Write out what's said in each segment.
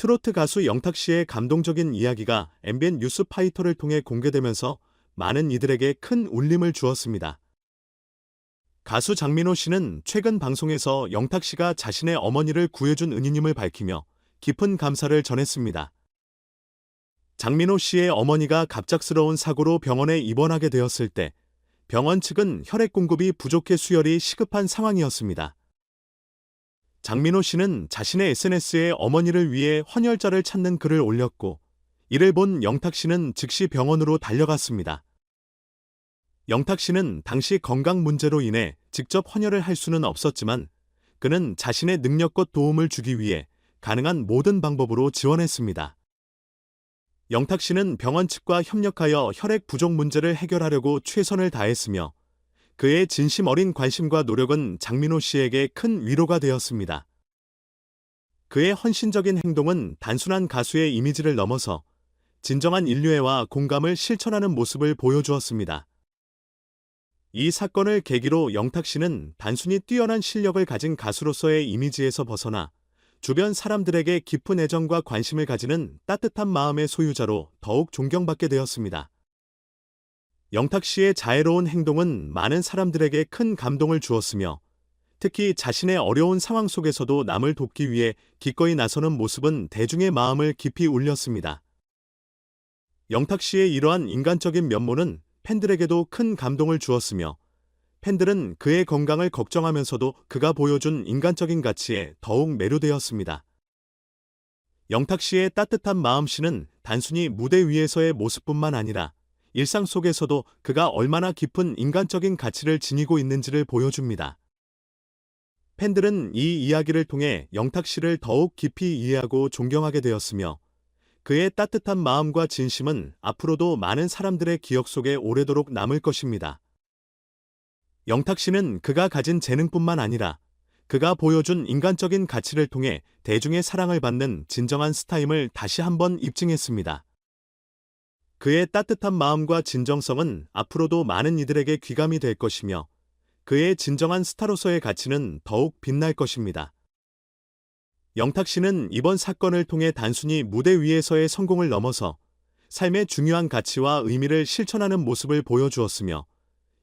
트로트 가수 영탁 씨의 감동적인 이야기가 MBN 뉴스 파이터를 통해 공개되면서 많은 이들에게 큰 울림을 주었습니다. 가수 장민호 씨는 최근 방송에서 영탁 씨가 자신의 어머니를 구해준 은희님을 밝히며 깊은 감사를 전했습니다. 장민호 씨의 어머니가 갑작스러운 사고로 병원에 입원하게 되었을 때 병원 측은 혈액 공급이 부족해 수혈이 시급한 상황이었습니다. 장민호 씨는 자신의 SNS에 어머니를 위해 헌혈자를 찾는 글을 올렸고 이를 본 영탁 씨는 즉시 병원으로 달려갔습니다. 영탁 씨는 당시 건강 문제로 인해 직접 헌혈을 할 수는 없었지만 그는 자신의 능력껏 도움을 주기 위해 가능한 모든 방법으로 지원했습니다. 영탁 씨는 병원 측과 협력하여 혈액 부족 문제를 해결하려고 최선을 다했으며 그의 진심 어린 관심과 노력은 장민호 씨에게 큰 위로가 되었습니다. 그의 헌신적인 행동은 단순한 가수의 이미지를 넘어서 진정한 인류애와 공감을 실천하는 모습을 보여주었습니다. 이 사건을 계기로 영탁 씨는 단순히 뛰어난 실력을 가진 가수로서의 이미지에서 벗어나 주변 사람들에게 깊은 애정과 관심을 가지는 따뜻한 마음의 소유자로 더욱 존경받게 되었습니다. 영탁 씨의 자애로운 행동은 많은 사람들에게 큰 감동을 주었으며 특히 자신의 어려운 상황 속에서도 남을 돕기 위해 기꺼이 나서는 모습은 대중의 마음을 깊이 울렸습니다. 영탁 씨의 이러한 인간적인 면모는 팬들에게도 큰 감동을 주었으며 팬들은 그의 건강을 걱정하면서도 그가 보여준 인간적인 가치에 더욱 매료되었습니다. 영탁 씨의 따뜻한 마음씨는 단순히 무대 위에서의 모습뿐만 아니라 일상 속에서도 그가 얼마나 깊은 인간적인 가치를 지니고 있는지를 보여줍니다. 팬들은 이 이야기를 통해 영탁 씨를 더욱 깊이 이해하고 존경하게 되었으며 그의 따뜻한 마음과 진심은 앞으로도 많은 사람들의 기억 속에 오래도록 남을 것입니다. 영탁 씨는 그가 가진 재능뿐만 아니라 그가 보여준 인간적인 가치를 통해 대중의 사랑을 받는 진정한 스타임을 다시 한번 입증했습니다. 그의 따뜻한 마음과 진정성은 앞으로도 많은 이들에게 귀감이 될 것이며 그의 진정한 스타로서의 가치는 더욱 빛날 것입니다. 영탁 씨는 이번 사건을 통해 단순히 무대 위에서의 성공을 넘어서 삶의 중요한 가치와 의미를 실천하는 모습을 보여주었으며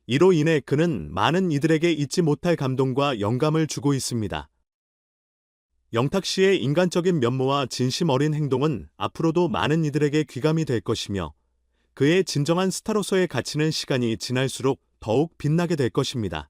이로 인해 그는 많은 이들에게 잊지 못할 감동과 영감을 주고 있습니다. 영탁 씨의 인간적인 면모와 진심 어린 행동은 앞으로도 많은 이들에게 귀감이 될 것이며 그의 진정한 스타로서의 가치는 시간이 지날수록 더욱 빛나게 될 것입니다.